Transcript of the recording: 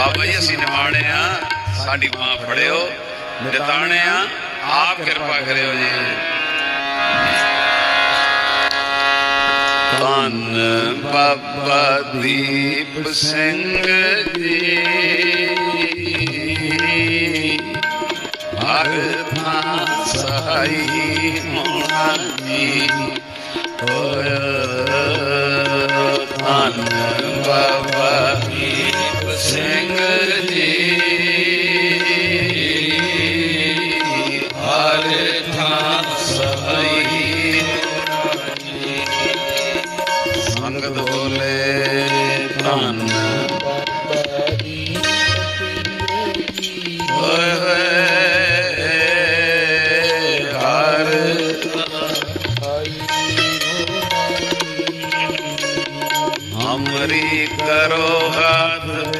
ਬਾਬਾ ਜੀ ਅਸੀਂ ਨਿਮਾਣੇ ਆ ਸਾਡੀ ਮਾਂ ਫੜਿਓ, ਨਿਤਾਣੇ ਆ ਆਪ ਕਿਰਪਾ ਕਰਿਓ ਜੀ। ਧੰਨ ਬਾਬਾ ਦੀਪ ਸਿੰਘ ਜੀ। ਹਰਥਾ ਸਹਾਈ ਮੋਣਾ ਜੀ। ਹੋਇ ਧੰਨ ਬਾਬਾ ਸਿੰਘ ਜੀ ਹਰ ਥਾਂ ਸਭਈ ਸੰਗ ਬੋਲੇ ਧੰਨ ਹਮਰੀ ਕਰੋ ਹੱਥ